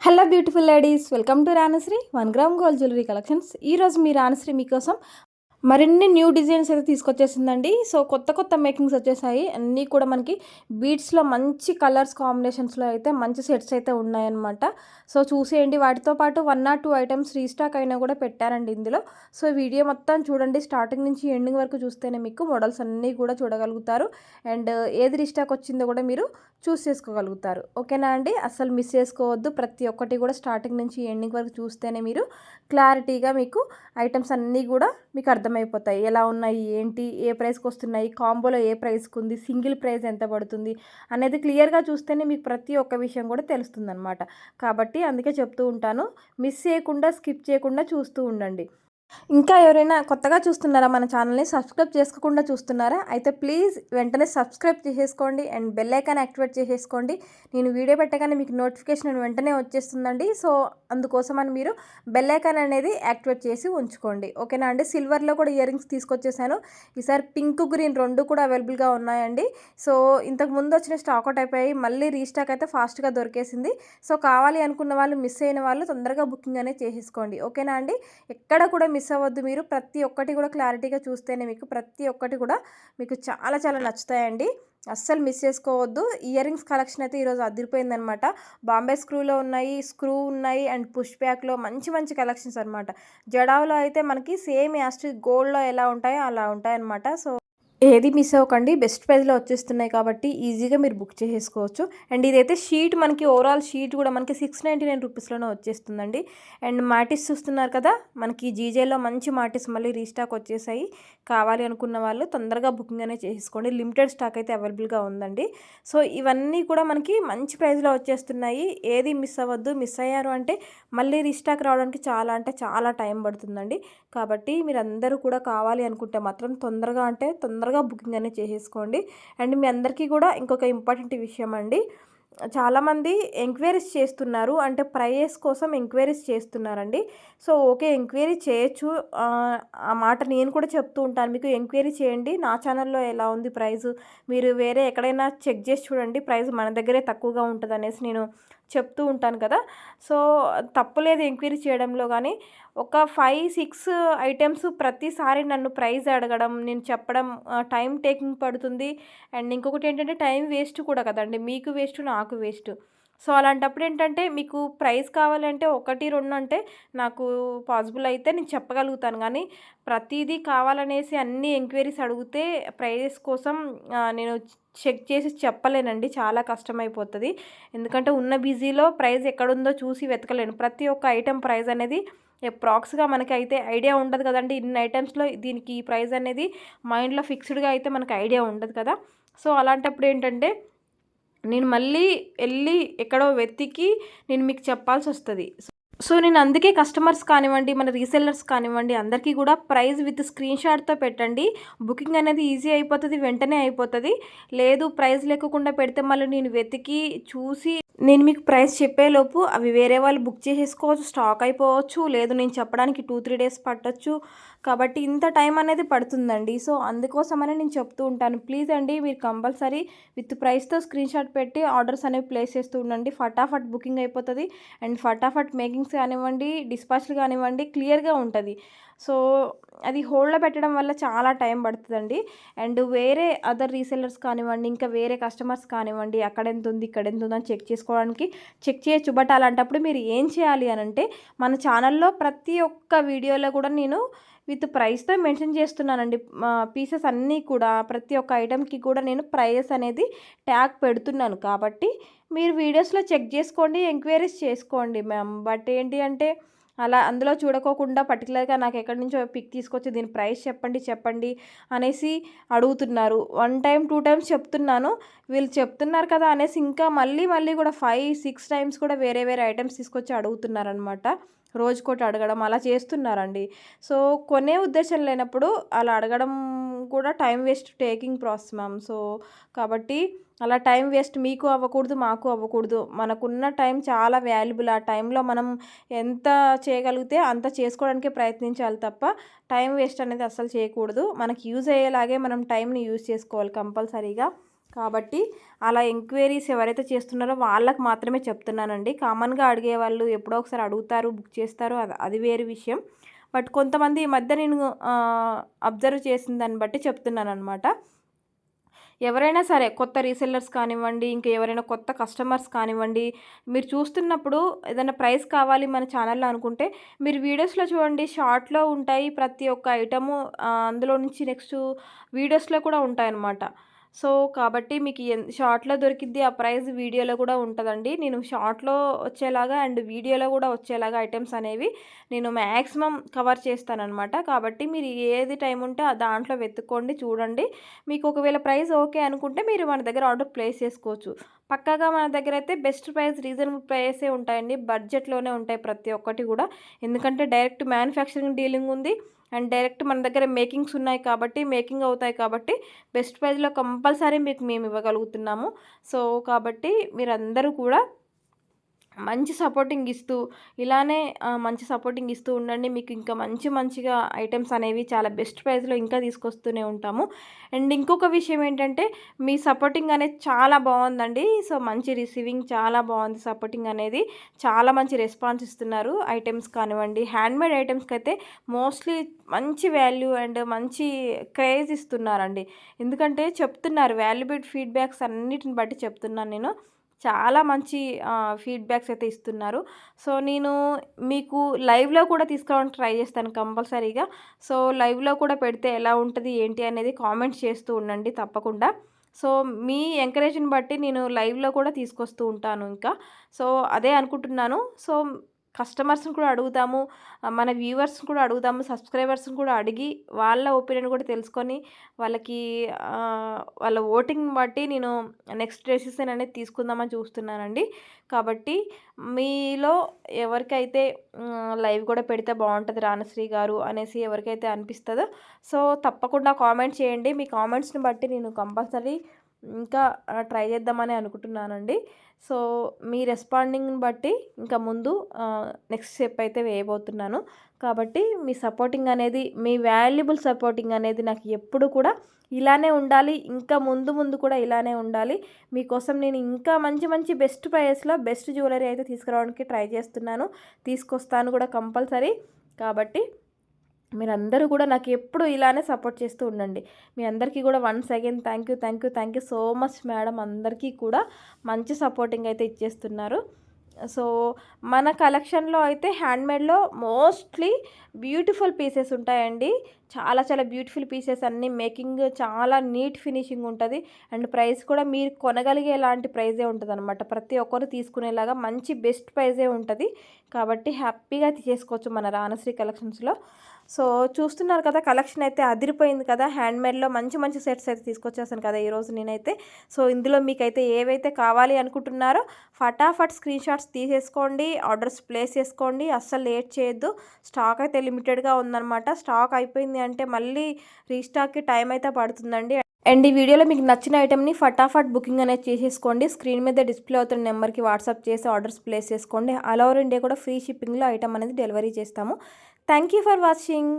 Hello beautiful ladies welcome to Ranasri one gram gold jewellery collections ఈరోజు మీ రానశ్రీ మీకోసం మరిన్ని న్యూ డిజైన్స్ అయితే తీసుకొచ్చేసిందండి. సో కొత్త కొత్త మేకింగ్స్ వచ్చేసాయి. అన్నీ కూడా మనకి బీట్స్లో మంచి కలర్స్ కాంబినేషన్స్లో అయితే మంచి సెట్స్ అయితే ఉన్నాయన్నమాట. సో చూసేయండి. వాటితో పాటు one or two items restock అయినా కూడా పెట్టారండి ఇందులో. సో వీడియో మొత్తం చూడండి. స్టార్టింగ్ నుంచి ఎండింగ్ వరకు చూస్తేనే మీకు మోడల్స్ అన్నీ కూడా చూడగలుగుతారు. అండ్ ఏది రీస్టాక్ వచ్చిందో కూడా మీరు చూస్ చేసుకోగలుగుతారు. ఓకేనా అండి? అస్సలు మిస్ చేసుకోవద్దు. ప్రతి ఒక్కటి కూడా స్టార్టింగ్ నుంచి ఎండింగ్ వరకు చూస్తేనే మీరు క్లారిటీగా మీకు ఐటమ్స్ అన్నీ కూడా మీకు అర్థం అర్థమైపోతాయి. ఎలా ఉన్నాయి? ఏంటి? ఏ ప్రైస్కి వస్తున్నాయి కాంబోలో ఏ ప్రైస్కి ఉంది సింగిల్ ప్రైస్ ఎంత పడుతుంది? అనేది క్లియర్గా చూస్తేనే మీకు ప్రతి ఒక్క విషయం కూడా తెలుస్తుంది అనమాట కాబట్టి అందుకే చెప్తూ ఉంటాను. మిస్ చేయకుండా స్కిప్ చేయకుండా చూస్తూ ఉండండి. ఇంకా ఎవరైనా కొత్తగా చూస్తున్నారా మన ఛానల్ని సబ్స్క్రైబ్ చేసుకోకుండా చూస్తున్నారా? అయితే ప్లీజ్ వెంటనే సబ్స్క్రైబ్ చేసేసుకోండి అండ్ బెల్ ఐకాన్ యాక్టివేట్ చేసేసుకోండి. నేను వీడియో పెట్టగానే మీకు నోటిఫికేషన్ వెంటనే వచ్చేస్తుందండి. సో అందుకోసమని మీరు బెల్ ఐకాన్ అనేది యాక్టివేట్ చేసి ఉంచుకోండి. ఓకేనా అండి? సిల్వర్లో కూడా ఇయర్ రింగ్స్ తీసుకొచ్చేసాను. ఈసారి పింక్ గ్రీన్ రెండు కూడా అవైలబుల్గా ఉన్నాయండి. సో ఇంతకు ముందు వచ్చిన స్టాక్ అవుట్ అయిపోయి మళ్ళీ రీస్టాక్ అయితే ఫాస్ట్గా దొరికేసింది. సో కావాలి అనుకున్న వాళ్ళు మిస్ అయిన వాళ్ళు తొందరగా బుకింగ్ అనేది చేసేసుకోండి. ఓకేనా అండి? ఎక్కడ కూడా మిస్ అవ్వద్దు మీరు. ప్రతి ఒక్కటి కూడా క్లారిటీగా చూస్తేనే మీకు ప్రతి ఒక్కటి కూడా మీకు చాలా చాలా నచ్చుతాయండి. అస్సలు మిస్ చేసుకోవద్దు. ఇయర్ రింగ్స్ కలెక్షన్ అయితే ఈరోజు అదిరిపోయిందనమాట. బాంబే స్క్రూలో ఉన్నాయి స్క్రూ ఉన్నాయి అండ్ పుష్ బ్యాక్లో మంచి మంచి కలెక్షన్స్ అనమాట. జడావులో అయితే మనకి సేమ్ యాస్ట్ గోల్డ్లో ఎలా ఉంటాయో అలా ఉంటాయన్నమాట. సో ఏది మిస్ అవ్వకండి. బెస్ట్ ప్రైస్లో వచ్చేస్తున్నాయి కాబట్టి ఈజీగా మీరు బుక్ చేసేసుకోవచ్చు. అండ్ ఇదైతే షీట్ మనకి ఓవరాల్ షీట్ కూడా మనకి సిక్స్ నైంటీ నైన్ రూపీస్లోనే వచ్చేస్తుందండి. అండ్ మాటిస్ చూస్తున్నారు కదా మనకి జీజేలో మంచి మాటిస్ మళ్ళీ రీస్టాక్ వచ్చేసాయి. కావాలి అనుకున్న వాళ్ళు తొందరగా బుకింగ్ అనేది చేసేసుకోండి. లిమిటెడ్ స్టాక్ అయితే అవైలబుల్గా ఉందండి. సో ఇవన్నీ కూడా మనకి మంచి ప్రైస్లో వచ్చేస్తున్నాయి. ఏది మిస్ అవ్వద్దు. మిస్ అయ్యారు అంటే మళ్ళీ రీస్టాక్ రావడానికి చాలా అంటే చాలా టైం పడుతుందండి. కాబట్టి మీరు అందరూ కూడా కావాలి అనుకుంటే మాత్రం తొందరగా అంటే తొందరగా బుకింగ్ అనేది చేసేసుకోండి. అండ్ మీ అందరికీ కూడా ఇంకొక ఇంపార్టెంట్ విషయం అండి. చాలామంది ఎంక్వైరీస్ చేస్తున్నారు. అంటే ప్రైస్ కోసం ఎంక్వైరీస్ చేస్తున్నారండి. సో ఓకే ఎంక్వైరీ చేయొచ్చు. ఆ మాట నేను కూడా చెప్తూ ఉంటాను. మీకు ఎంక్వైరీ చేయండి. నా ఛానల్లో ఎలా ఉంది ప్రైస్ మీరు వేరే ఎక్కడైనా చెక్ చేసి చూడండి. ప్రైస్ మన దగ్గరే తక్కువగా ఉంటుంది అనేసి నేను చెప్తూ ఉంటాను కదా. సో తప్పులేదు ఎంక్వైరీ చేయడంలో కానీ ఒక ఫైవ్ సిక్స్ ఐటమ్స్ ప్రతిసారి నన్ను ప్రైజ్ అడగడం నేను చెప్పడం టైం టేకింగ్ పడుతుంది. అండ్ ఇంకొకటి ఏంటంటే టైం వేస్ట్ కూడా కదండి. మీకు వేస్ట్ నాకు వేస్ట్. సో అలాంటప్పుడు ఏంటంటే మీకు ప్రైస్ కావాలంటే ఒకటి రెండు అంటే నాకు పాసిబుల్ అయితే నేను చెప్పగలుగుతాను. కానీ ప్రతిదీ కావాలనేసి అన్ని ఎంక్వైరీస్ అడిగితే ప్రైజెస్ కోసం నేను చెక్ చేసి చెప్పలేనండి. చాలా కష్టమైపోతుంది. ఎందుకంటే ఉన్న బిజీలో ప్రైస్ ఎక్కడుందో చూసి వెతకలేను. ప్రతి ఒక్క ఐటెం ప్రైస్ అనేది అప్రాక్స్గా మనకి అయితే ఐడియా ఉండదు కదండి. ఇన్ని ఐటమ్స్లో దీనికి ఈ ప్రైస్ అనేది మైండ్లో ఫిక్స్డ్గా అయితే మనకు ఐడియా ఉండదు కదా. సో అలాంటప్పుడు ఏంటంటే నేను మళ్ళీ వెళ్ళి ఎక్కడో వెతికి నేను మీకు చెప్పాల్సి వస్తుంది. సో నేను అందుకే కస్టమర్స్ కానివ్వండి మన రీసెల్లర్స్ కానివ్వండి అందరికీ కూడా ప్రైస్ విత్ స్క్రీన్ షాట్తో పెట్టండి. బుకింగ్ అనేది ఈజీ అయిపోతుంది వెంటనే అయిపోతుంది. లేదు ప్రైస్ లేకుండా పెడితే మళ్ళీ నేను వెతికి చూసి నేను మీకు ప్రైస్ చెప్పేలోపు అవి వేరే వాళ్ళు బుక్ చేసేసుకోవచ్చు స్టాక్ అయిపోవచ్చు. లేదు నేను చెప్పడానికి టూ త్రీ డేస్ పట్టచ్చు. కాబట్టి ఇంత టైం అనేది పడుతుందండి. సో అందుకోసమని నేను చెప్తూ ఉంటాను. ప్లీజ్ అండి మీరు కంపల్సరీ విత్ ప్రైస్తో స్క్రీన్ షాట్ పెట్టి ఆర్డర్స్ అనేవి ప్లేస్ చేస్తూ ఉండండి. ఫటాఫట్ బుకింగ్ అయిపోతుంది. అండ్ ఫటాఫట్ మేకింగ్స్ కానివ్వండి డిస్పాచ్లు కానివ్వండి క్లియర్గా ఉంటుంది. సో అది హోల్డ్లో పెట్టడం వల్ల చాలా టైం పడుతుందండి. అండ్ వేరే అదర్ రీసెలర్స్ కానివ్వండి ఇంకా వేరే కస్టమర్స్ కానివ్వండి అక్కడ ఎంత ఉంది ఇక్కడ ఎంత ఉందని చెక్ చేసుకోవడానికి చెక్ చేయొచ్చు. బట్ అలాంటప్పుడు మీరు ఏం చేయాలి అని అంటే మన ఛానల్లో ప్రతి ఒక్క వీడియోలో కూడా నేను విత్ ప్రైస్తో మెన్షన్ చేస్తున్నానండి. పీసెస్ అన్నీ కూడా ప్రతి ఒక్క ఐటెంకి కూడా నేను ప్రైస్ అనేది ట్యాగ్ పెడుతున్నాను కాబట్టి మీరు వీడియోస్లో చెక్ చేసుకోండి ఎంక్వైరీస్ చేసుకోండి మ్యామ్. బట్ ఏంటి అంటే అలా అందులో చూడకోకుండా పర్టికులర్గా నాకు ఎక్కడి నుంచో పిక్ తీసుకొచ్చి దీని ప్రైస్ చెప్పండి చెప్పండి అనేసి అడుగుతున్నారు. వన్ టైం టూ టైమ్స్ చెప్తున్నాను. వీళ్ళు చెప్తున్నారు కదా అనేసి ఇంకా మళ్ళీ మళ్ళీ కూడా ఫైవ్ సిక్స్ టైమ్స్ కూడా వేరే వేరే ఐటమ్స్ తీసుకొచ్చి అడుగుతున్నారనమాట రోజుకోటి అడగడం అలా చేస్తున్నారండి. సో కొనే ఉద్దేశం లేనప్పుడు అలా అడగడం కూడా time waste taking process ma'am. So కాబట్టి అలా టైం వేస్ట్ మీకు అవ్వకూడదు మాకు అవ్వకూడదు. మనకున్న టైం చాలా వాల్యుబుల్. ఆ టైంలో మనం ఎంత చేయగలిగితే అంత చేసుకోవడానికే ప్రయత్నించాలి తప్ప టైం వేస్ట్ అనేది అస్సలు చేయకూడదు. మనకి యూజ్ అయ్యేలాగే మనం టైంని యూజ్ చేసుకోవాలి కంపల్సరీగా. కాబట్టి అలా ఎంక్వైరీస్ ఎవరైతే చేస్తున్నారో వాళ్ళకి మాత్రమే చెప్తున్నానండి. కామన్గా అడిగే వాళ్ళు ఎప్పుడో ఒకసారి అడుగుతారు బుక్ చేస్తారు అది అది వేరే విషయం. బట్ కొంతమంది ఈ మధ్య నేను అబ్జర్వ్ చేసిన దాన్ని బట్టి చెప్తున్నాను అనమాట ఎవరైనా సరే కొత్త రీసెల్లర్స్ కానివ్వండి ఇంకా ఎవరైనా కొత్త కస్టమర్స్ కానివ్వండి మీరు చూస్తున్నప్పుడు ఏదైనా ప్రైస్ కావాలి మన ఛానల్లో అనుకుంటే మీరు వీడియోస్లో చూడండి షార్ట్లో ఉంటాయి ప్రతి ఒక్క ఐటము అందులో నుంచి నెక్స్ట్ వీడియోస్లో కూడా ఉంటాయన్నమాట. సో కాబట్టి మీకు షార్ట్‌లో దొరికిద్ది ఆ ప్రైస్ వీడియోలో కూడా ఉంటుందండి నేను షార్ట్‌లో వచ్చేలాగా అండ్ వీడియోలో కూడా వచ్చేలాగా ఐటమ్స్ అనేవి నేను మ్యాక్సిమం కవర్ చేస్తానమాట కాబట్టి మీరు ఏది టైం ఉంటే ఆ దాంట్లో వెతుక్కోండి, చూడండి. మీకు ఒకవేళ ప్రైస్ ఓకే అనుకుంటే మీరు మన దగ్గర ఆర్డర్ ప్లేస్ చేసుకోవచ్చు. పక్కాగా మన దగ్గర అయితే బెస్ట్ ప్రైస్, రీజనబుల్ ప్రైసే ఉంటాయండి. బడ్జెట్‌లోనే ఉంటాయి ప్రతి ఒక్కటి కూడా. ఎందుకంటే డైరెక్ట్ మ్యానుఫ్యాక్చరింగ్ డీలింగ్ ఉంది. అండ్ డైరెక్ట్ మన దగ్గర మేకింగ్స్ ఉన్నాయి కాబట్టి మేకింగ్ అవుతాయి కాబట్టి బెస్ట్ ప్రైజ్లో కంపల్సరీ మీకు మేము ఇవ్వగలుగుతున్నాము. సో కాబట్టి మీరందరూ కూడా మంచి సపోర్టింగ్ ఇస్తూ ఇలానే మంచి సపోర్టింగ్ ఇస్తూ ఉండండి. మీకు ఇంకా మంచి మంచిగా ఐటమ్స్ అనేవి చాలా బెస్ట్ ప్రైస్లో ఇంకా తీసుకొస్తూనే ఉంటాము. అండ్ ఇంకొక విషయం ఏంటంటే మీ సపోర్టింగ్ అనేది చాలా బాగుందండి. సో మంచి రిసీవింగ్ చాలా బాగుంది. సపోర్టింగ్ అనేది చాలా మంచి రెస్పాన్స్ ఇస్తున్నారు ఐటమ్స్ కానివ్వండి. హ్యాండ్మేడ్ ఐటమ్స్కి అయితే మోస్ట్లీ మంచి వాల్యూ అండ్ మంచి క్రేజ్ ఇస్తున్నారండి. ఎందుకంటే చెప్తున్నారు వాల్యుబుల్ ఫీడ్బ్యాక్స్ అన్నిటిని బట్టి చెప్తున్నాను నేను. చాలా మంచి ఫీడ్బ్యాక్స్ అయితే ఇస్తున్నారు. సో నేను మీకు లైవ్లో కూడా తీసుకోవడానికి ట్రై చేస్తాను కంపల్సరీగా. సో లైవ్లో కూడా పెడితే ఎలా ఉంటుంది ఏంటి అనేది కామెంట్స్ చేస్తూ ఉండండి తప్పకుండా. సో మీ ఎంకరేజ్ని బట్టి నేను లైవ్లో కూడా తీసుకొస్తూ ఉంటాను ఇంకా. సో అదే అనుకుంటున్నాను. సో కస్టమర్స్ని కూడా అడుగుతాము మన వ్యూవర్స్ని కూడా అడుగుతాము సబ్స్క్రైబర్స్ని కూడా అడిగి వాళ్ళ ఒపీనియన్ కూడా తెలుసుకొని వాళ్ళకి వాళ్ళ ఓటింగ్ని బట్టి నేను నెక్స్ట్ డెసిషన్ అనేది తీసుకుందామని చూస్తున్నానండి. కాబట్టి మీలో ఎవరికైతే లైవ్ కూడా పెడితే బాగుంటుంది రానశ్రీ గారు అనేసి ఎవరికైతే అనిపిస్తుందో సో తప్పకుండా కామెంట్ చేయండి. మీ కామెంట్స్ని బట్టి నేను కంపల్సరీ ఇంకా ట్రై చేద్దామని అనుకుంటున్నానండి. సో మీ రెస్పాండింగ్ని బట్టి ఇంకా ముందు నెక్స్ట్ స్టెప్ అయితే వేయబోతున్నాను. కాబట్టి మీ సపోర్టింగ్ అనేది మీ వాల్యుబుల్ సపోర్టింగ్ అనేది నాకు ఎప్పుడు కూడా ఇలానే ఉండాలి. ఇంకా ముందు ముందు కూడా ఇలానే ఉండాలి. మీకోసం నేను ఇంకా మంచి మంచి బెస్ట్ ప్రైస్లో బెస్ట్ జ్యువెలరీ అయితే తీసుకురావడానికి ట్రై చేస్తున్నాను. తీసుకొస్తాను కూడా కంపల్సరీ. కాబట్టి మీరందరూ కూడా నాకు ఎప్పుడు ఇలానే సపోర్ట్ చేస్తూ ఉండండి. మీ అందరికీ కూడా once again thank you thank you thank you so much madam అందరికీ కూడా మంచి సపోర్టింగ్ అయితే ఇచ్చేస్తున్నారు. సో మన కలెక్షన్లో అయితే హ్యాండ్మేడ్లో మోస్ట్లీ బ్యూటిఫుల్ పీసెస్ ఉంటాయండి. చాలా చాలా బ్యూటిఫుల్ పీసెస్ అన్నీ మేకింగ్ చాలా నీట్ ఫినిషింగ్ ఉంటుంది. అండ్ ప్రైస్ కూడా మీరు కొనగలిగే లాంటి ప్రైజే ఉంటుంది అనమాట ప్రతి ఒక్కరు తీసుకునేలాగా మంచి బెస్ట్ ప్రైజే ఉంటుంది. కాబట్టి హ్యాపీగా తీసేసుకోవచ్చు మన రానశ్రీ కలెక్షన్స్లో సో చూస్తున్నారు కదా కలెక్షన్ అయితే అదిరిపోయింది కదా. హ్యాండ్మేడ్లో మంచి మంచి సెట్స్ అయితే తీసుకొచ్చేసాను కదా ఈరోజు నేనైతే. సో ఇందులో మీకైతే ఏవైతే కావాలి అనుకుంటున్నారో ఫటాఫట్ స్క్రీన్ షాట్స్ తీసేసుకోండి. ఆర్డర్స్ ప్లేస్ చేసుకోండి. అస్సలు లేట్ చేయొద్దు. స్టాక్ అయితే లిమిటెడ్గా ఉందన్నమాట. స్టాక్ అయిపోయింది అంటే మళ్ళీ రీస్టాక్కి టైం అయితే పడుతుందండి. అండ్ ఈ వీడియోలో మీకు నచ్చిన ఐటెంని ఫటాఫట్ బుకింగ్ అనేది చేసేసుకోండి. స్క్రీన్ మీద డిస్ప్లే అవుతున్న నెంబర్కి వాట్సాప్ చేసి ఆర్డర్స్ ప్లేస్ చేసుకోండి. ఆల్ ఓవర్ ఇండియా కూడా ఫ్రీ షిప్పింగ్లో ఐటమ్ అనేది డెలివరీ చేస్తాము. Thank you for watching.